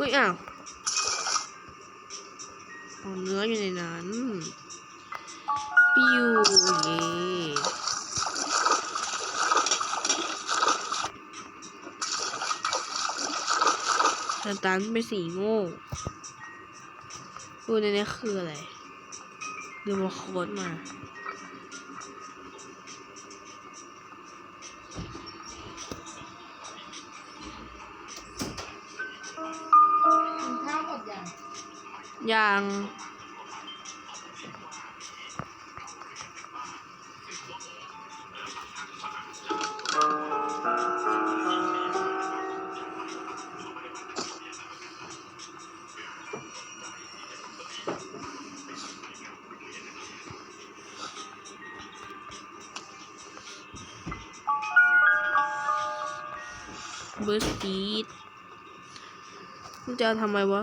อุ้ยอ้าวเอาเนื้ออยู่ในนั้นปิ้วเย่ตสตันไปสีโง่ดูในนี้คืออะไรดูมาโคตรมา อย่าง เบอร์สตีดจะทำไมวะ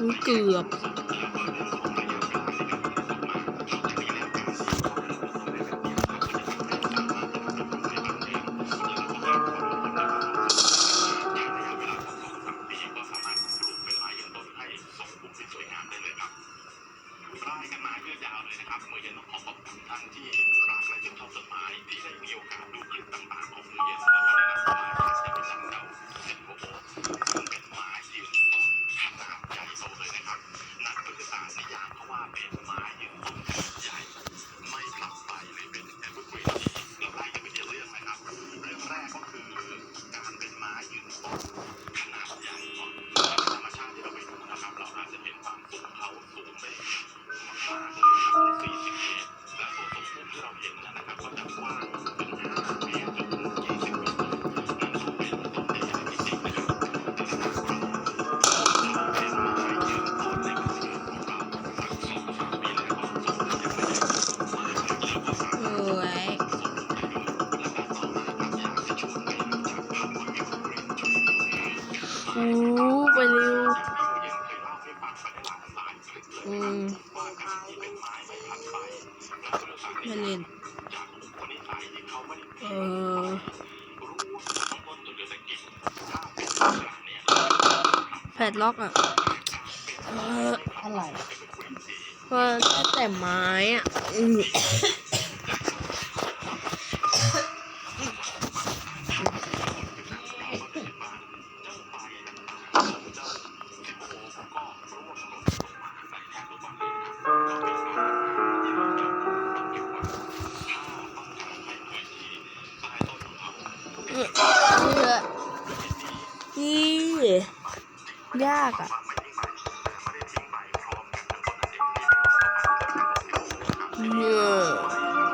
哥哥 นักศึกษาสยามเพราะว่าเป็นไม้ยืนต้นใหญ่ไม่กลับไปเลยเป็น อืมไม่เล่นเออแพดล็อกอะเอออะไรเพรก็แต่ไม้อะ ยากอะ่ะ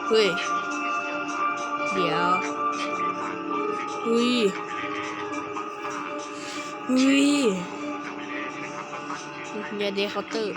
เฮ้ย เดี๋ยวเฮ้ยเฮ้ยย่าเดเคาเตอร์